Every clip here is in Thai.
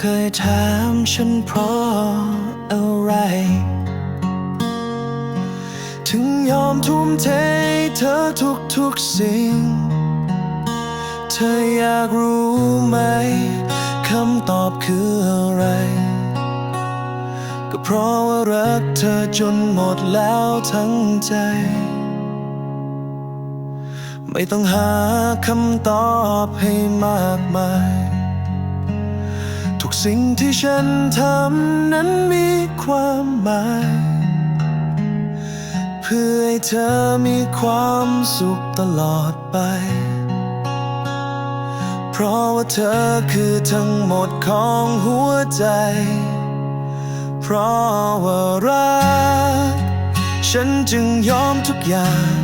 เคยถามฉันเพราะอะไร ถึงยอมทุ่มเทเธอทุกทุกๆสิ่ง เธออยากรู้ไหมคำตอบคืออะไร ก็เพราะว่ารักเธอจนหมดแล้วทั้งใจ ไม่ต้องหาคำตอบให้มากมาย สิ่งที่ฉันทำนั้นมีความหมาย เพื่อให้เธอมีความสุขตลอดไป เพราะว่าเธอคือทั้งหมดของหัวใจ เพราะว่ารัก ฉันจึงยอมทุกอย่าง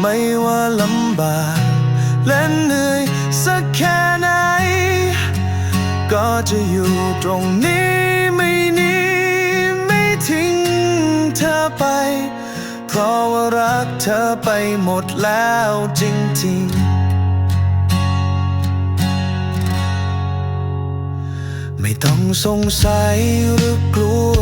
ไม่ว่าลำบากและเหนื่อย จะอยู่ตรงนี้ไม่หนีไม่ทิ้งเธอไป เพราะว่ารักเธอไปหมดแล้วจริงๆ ไม่ต้องสงสัยหรือกลัว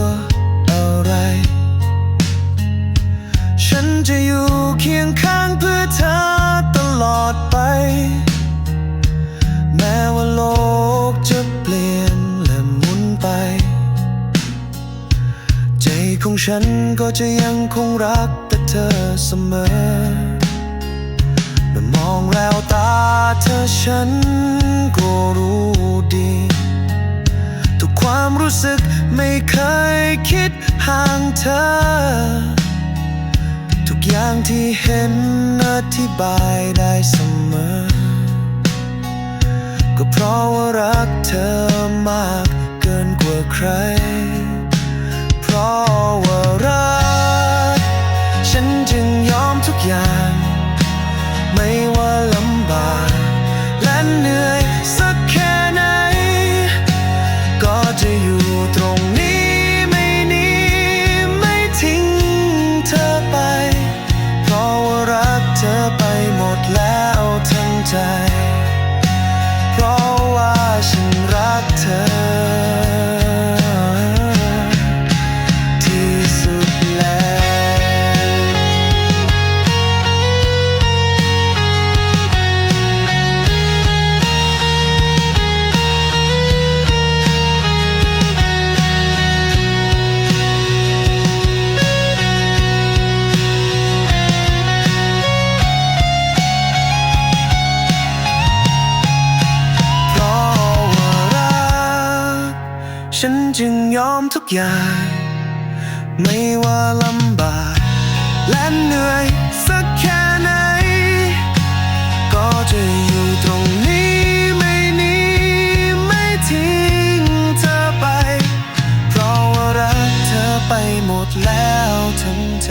ของฉันก็จะยังคงรักแต่เธอเสมอเมื่อมองแววตาเธอฉันก็รู้ดี ทุกความรู้สึกไม่เคยคิดห่างเธอ ทุกอย่างที่เห็นอธิบายได้เสมอ ก็เพราะว่ารักเธอมากเกินกว่าใคร หมดแล้วทั้งใจ ฉันจึงยอมทุกอย่าง ไม่ว่าลำบาก และเหนื่อยสักแค่ไหน ก็จะอยู่ตรงนี้ไม่หนีไม่ทิ้งเธอไป เพราะว่ารักเธอไปหมดแล้วทั้งใจ